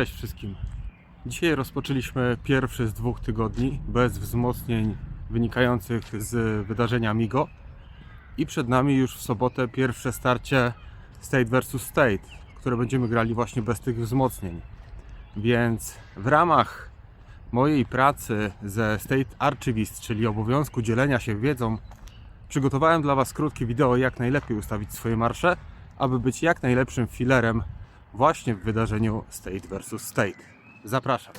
Cześć wszystkim. Dzisiaj rozpoczęliśmy pierwszy z dwóch tygodni bez wzmocnień wynikających z wydarzenia Migo i przed nami już w sobotę pierwsze starcie State vs State, które będziemy grali właśnie bez tych wzmocnień. Więc w ramach mojej pracy ze State Archivist, czyli obowiązku dzielenia się wiedzą, przygotowałem dla Was krótkie wideo, jak najlepiej ustawić swoje marsze, aby być jak najlepszym filerem właśnie w wydarzeniu State vs State. Zapraszam.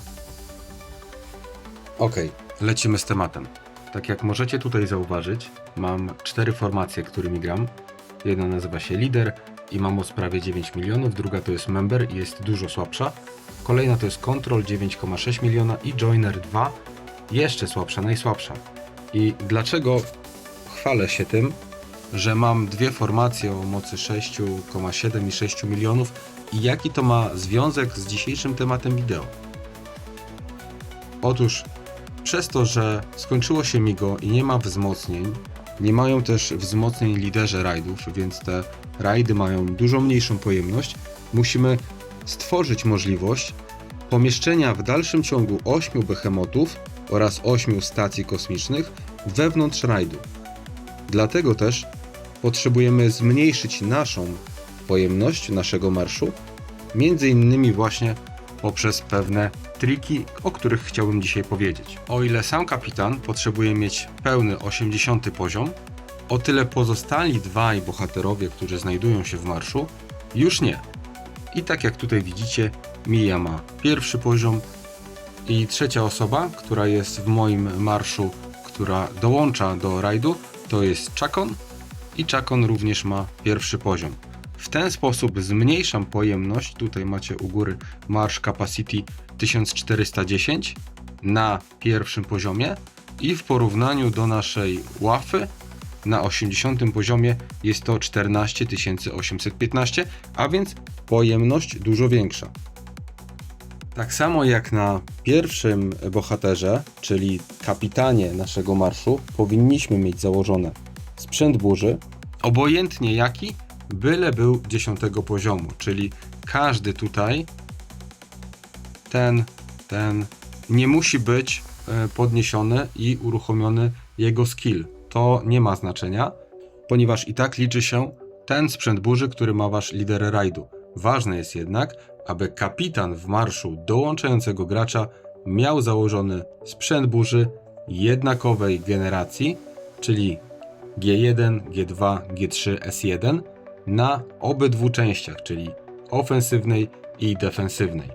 Ok, lecimy z tematem. Tak jak możecie tutaj zauważyć, mam cztery formacje, którymi gram. Jedna nazywa się Lider i ma moc prawie 9 milionów, druga to jest Member i jest dużo słabsza. Kolejna to jest Control 9,6 miliona i Joiner 2, jeszcze słabsza, najsłabsza. I dlaczego chwalę się tym, że mam dwie formacje o mocy 6,7 i 6 milionów i jaki to ma związek z dzisiejszym tematem wideo? Otóż przez to, że skończyło się Migo i nie ma wzmocnień, nie mają też wzmocnień liderze rajdów, więc te rajdy mają dużo mniejszą pojemność, musimy stworzyć możliwość pomieszczenia w dalszym ciągu 8 behemotów oraz 8 stacji kosmicznych wewnątrz rajdu. Dlatego też potrzebujemy zmniejszyć naszą pojemność naszego marszu, między innymi właśnie poprzez pewne triki, o których chciałbym dzisiaj powiedzieć. O ile sam kapitan potrzebuje mieć pełny 80 poziom, o tyle pozostali dwaj bohaterowie, którzy znajdują się w marszu, już nie. I tak jak tutaj widzicie, Mija ma pierwszy poziom i trzecia osoba, która jest w moim marszu, która dołącza do rajdu, to jest Chakon i Chakon również ma pierwszy poziom. W ten sposób zmniejszam pojemność. Tutaj macie u góry Marsz Capacity 1410 na pierwszym poziomie i w porównaniu do naszej łafy na 80 poziomie jest to 14815, a więc pojemność dużo większa. Tak samo jak na pierwszym bohaterze, czyli kapitanie naszego marszu, powinniśmy mieć założone sprzęt burzy, obojętnie jaki, byle był 10 poziomu, czyli każdy tutaj, ten, ten, nie musi być e, podniesiony i uruchomiony jego skill. To nie ma znaczenia, ponieważ i tak liczy się ten sprzęt burzy, który ma wasz lider rajdu. Ważne jest jednak, aby kapitan w marszu dołączającego gracza miał założony sprzęt burzy jednakowej generacji, czyli G1, G2, G3, S1 na obydwu częściach, czyli ofensywnej i defensywnej.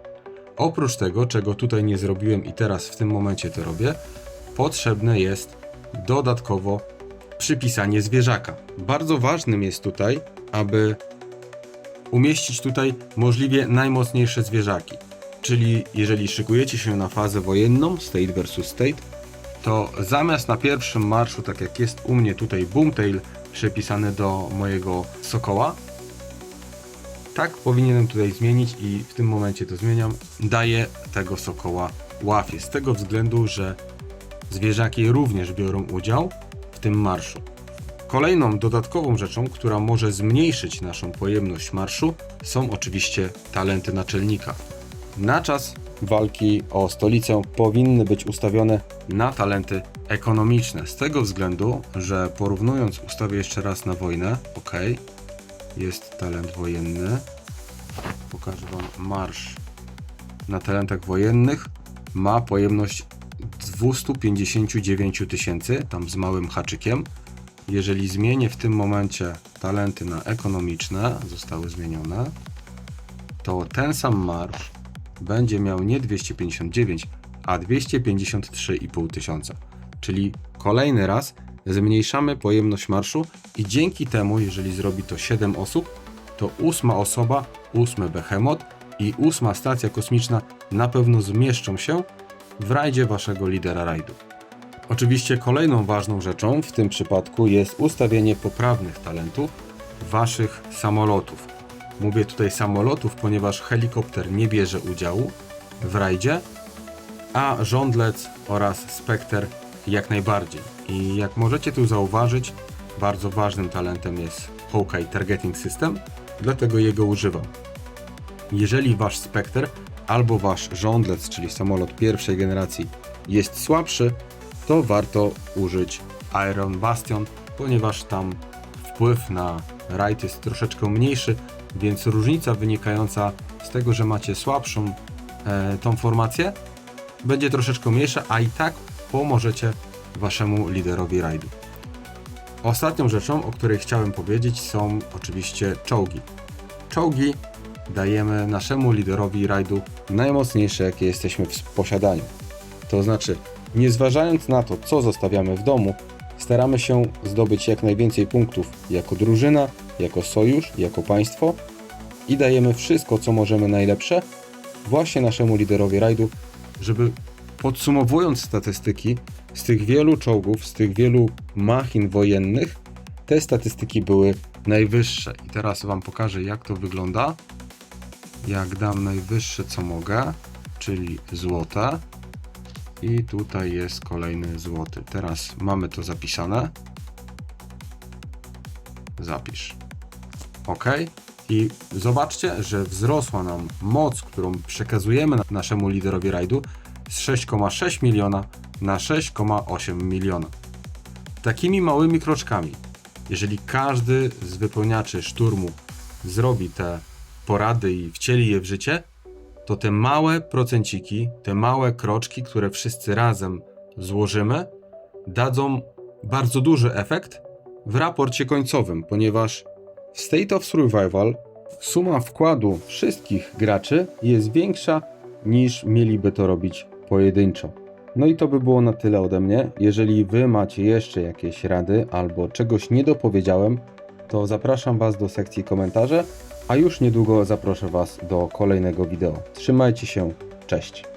Oprócz tego, czego tutaj nie zrobiłem i teraz w tym momencie to robię, potrzebne jest dodatkowo przypisanie zwierzaka. Bardzo ważnym jest tutaj, aby umieścić tutaj możliwie najmocniejsze zwierzaki. Czyli jeżeli szykujecie się na fazę wojenną, state versus state, to zamiast na pierwszym marszu, tak jak jest u mnie tutaj Boomtail przypisany do mojego sokoła, tak powinienem tutaj zmienić i w tym momencie to zmieniam. Daję tego sokoła łafie z tego względu, że zwierzaki również biorą udział w tym marszu. Kolejną dodatkową rzeczą, która może zmniejszyć naszą pojemność marszu, są oczywiście talenty naczelnika. Na czas walki o stolicę powinny być ustawione na talenty ekonomiczne. Z tego względu, że porównując, ustawię jeszcze raz na wojnę. Ok, jest talent wojenny. Pokażę Wam marsz na talentach wojennych. Ma pojemność 259 tysięcy, tam z małym haczykiem. Jeżeli zmienię w tym momencie talenty na ekonomiczne, zostały zmienione, to ten sam marsz będzie miał nie 259, a 253,5 tysiąca. Czyli kolejny raz zmniejszamy pojemność marszu i dzięki temu, jeżeli zrobi to 7 osób, to ósma osoba, ósmy behemoth i ósma stacja kosmiczna na pewno zmieszczą się w rajdzie waszego lidera rajdu. Oczywiście kolejną ważną rzeczą w tym przypadku jest ustawienie poprawnych talentów waszych samolotów. Mówię tutaj samolotów, ponieważ helikopter nie bierze udziału w rajdzie, a żądlec oraz spekter jak najbardziej. I jak możecie tu zauważyć, bardzo ważnym talentem jest Hawkeye Targeting System, dlatego jego używam. Jeżeli wasz spekter albo wasz żądlec, czyli samolot pierwszej generacji, jest słabszy, to warto użyć Iron Bastion, ponieważ tam wpływ na rajd jest troszeczkę mniejszy, więc różnica wynikająca z tego, że macie słabszą e, tą formację, będzie troszeczkę mniejsza, a i tak pomożecie waszemu liderowi rajdu. Ostatnią rzeczą, o której chciałem powiedzieć, są oczywiście czołgi. Czołgi dajemy naszemu liderowi rajdu najmocniejsze, jakie jesteśmy w posiadaniu. To znaczy, nie zważając na to, co zostawiamy w domu, staramy się zdobyć jak najwięcej punktów jako drużyna, jako sojusz, jako państwo i dajemy wszystko, co możemy najlepsze właśnie naszemu liderowi rajdu, żeby podsumowując statystyki, z tych wielu czołgów, z tych wielu machin wojennych, te statystyki były najwyższe. I teraz Wam pokażę, jak to wygląda. Jak dam najwyższe, co mogę, czyli złote. I tutaj jest kolejny złoty. Teraz mamy to zapisane. Zapisz. OK. I zobaczcie, że wzrosła nam moc, którą przekazujemy naszemu liderowi rajdu z 6,6 miliona na 6,8 miliona. Takimi małymi kroczkami, jeżeli każdy z wypełniaczy szturmu zrobi te porady i wcieli je w życie, to te małe procenciki, te małe kroczki, które wszyscy razem złożymy, dadzą bardzo duży efekt w raporcie końcowym, ponieważ w State of Survival suma wkładu wszystkich graczy jest większa niż mieliby to robić pojedynczo. No i to by było na tyle ode mnie. Jeżeli Wy macie jeszcze jakieś rady albo czegoś nie dopowiedziałem, to zapraszam Was do sekcji komentarze, a już niedługo zaproszę Was do kolejnego wideo. Trzymajcie się, cześć!